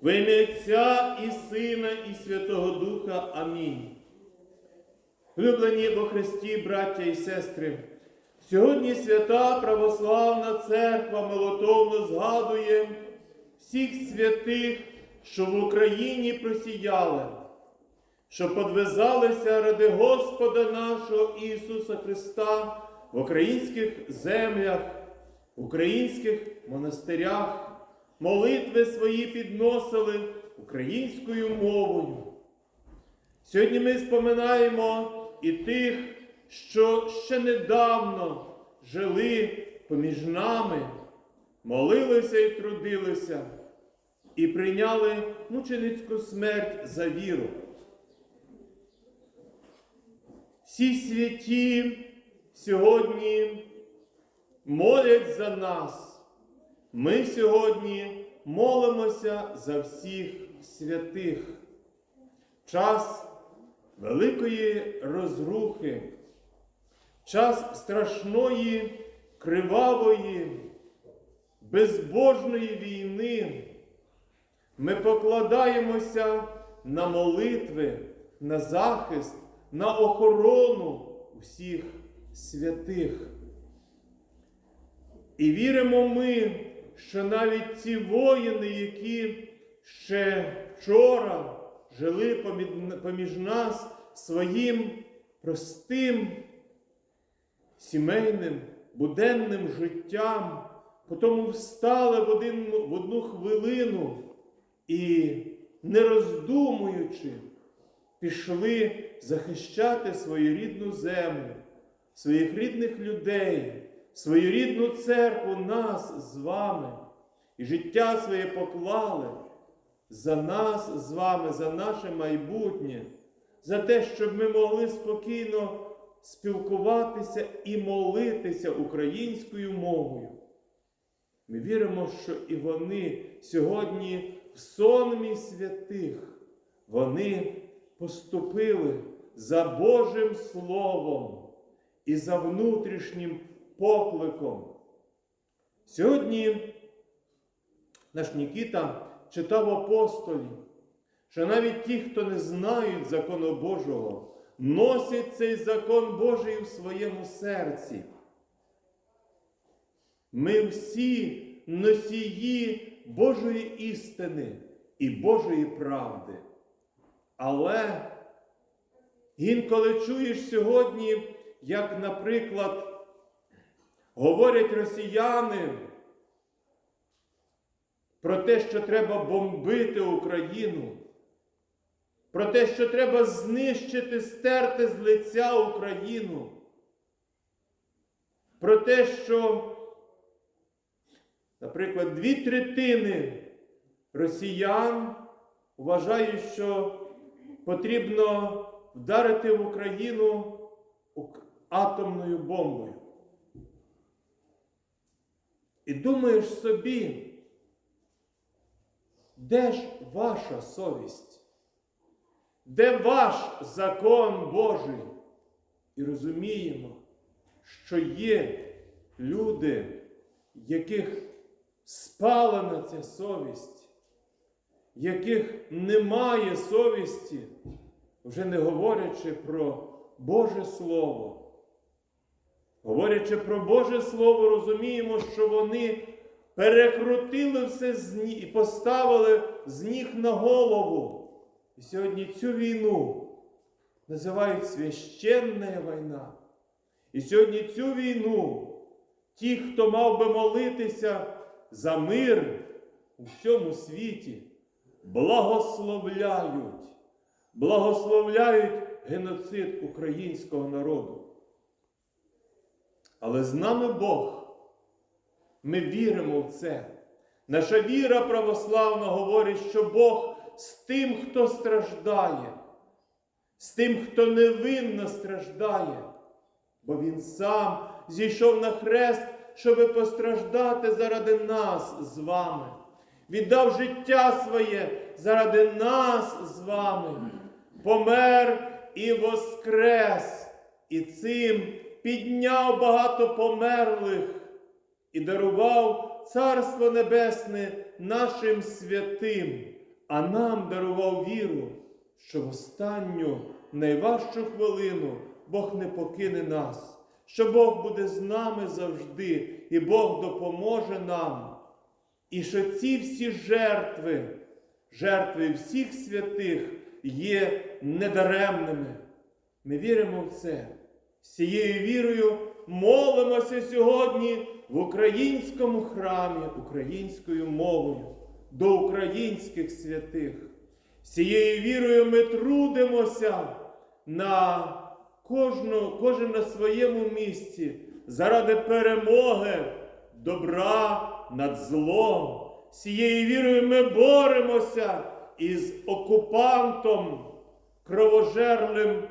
Во ім'я Отця і Сина, і Святого Духа. Амінь. Влюблені во Христі, браття і сестри, сьогодні свята Православна Церква молотовно згадує всіх святих, що в Україні просіяли, що подвизалися ради Господа нашого Ісуса Христа в українських землях, в українських монастирях молитви свої підносили українською мовою. Сьогодні ми споминаємо і тих, що ще недавно жили поміж нами, молилися і трудилися, і прийняли мученицьку смерть за віру. Всі святі сьогодні молять за нас. Ми сьогодні молимося за всіх святих. Час великої розрухи, час страшної, кривавої, безбожної війни. Ми покладаємося на молитви, на захист, на охорону усіх святих. І віримо ми, що навіть ці воїни, які ще вчора жили поміж нас своїм простим сімейним, буденним життям, потім встали в, один, в одну хвилину і, не роздумуючи, пішли захищати свою рідну землю, своїх рідних людей свою рідну церкву нас з вами і життя своє поклали за нас з вами, за наше майбутнє, за те, щоб ми могли спокійно спілкуватися і молитися українською мовою. Ми віримо, що і вони сьогодні в сонмі святих, вони поступили за Божим Словом і за внутрішнім покликом. Сьогодні наш Нікіта читав апостолів, що навіть ті, хто не знають закону Божого, носять цей закон Божий у своєму серці. Ми всі носії Божої істини і Божої правди. Але інколи чуєш сьогодні, як, наприклад, Говорять росіяни про те, що треба бомбити Україну, про те, що треба знищити, стерти з лиця Україну, про те, що, наприклад, дві третини росіян вважають, що потрібно вдарити в Україну атомною бомбою. І думаєш собі, де ж ваша совість? Де ваш закон Божий? І розуміємо, що є люди, яких спалена ця совість, яких немає совісті, вже не говорячи про Боже Слово. Говорячи про Боже Слово, розуміємо, що вони перекрутили все і поставили з ніг на голову. І сьогодні цю війну називають священна війна. І сьогодні цю війну ті, хто мав би молитися за мир у всьому світі, благословляють, благословляють геноцид українського народу. Але з нами Бог. Ми віримо в це. Наша віра православна говорить, що Бог з тим, хто страждає, з тим, хто невинно страждає, бо Він сам зійшов на хрест, щоб постраждати заради нас з вами. Віддав життя своє заради нас з вами, помер і воскрес, і цим підняв багато померлих і дарував Царство Небесне нашим святим, а нам дарував віру, що в останню найважчу хвилину Бог не покине нас, що Бог буде з нами завжди, і Бог допоможе нам. І що ці всі жертви, жертви всіх святих є недаремними. Ми віримо в це. Цією вірою молимося сьогодні в українському храмі українською мовою до українських святих. Цією вірою ми трудимося на кожну, кожен на своєму місці заради перемоги, добра над злом. Цією вірою ми боремося із окупантом, кровожерлим,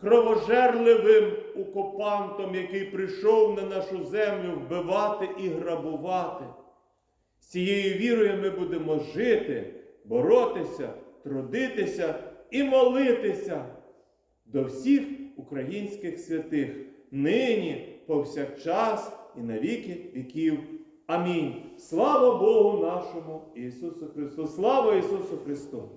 кровожерливим окупантом, який прийшов на нашу землю вбивати і грабувати. З цією вірою ми будемо жити, боротися, трудитися і молитися до всіх українських святих, нині, повсякчас і на віки віків. Амінь. Слава Богу нашому Ісусу Христу! Слава Ісусу Христу!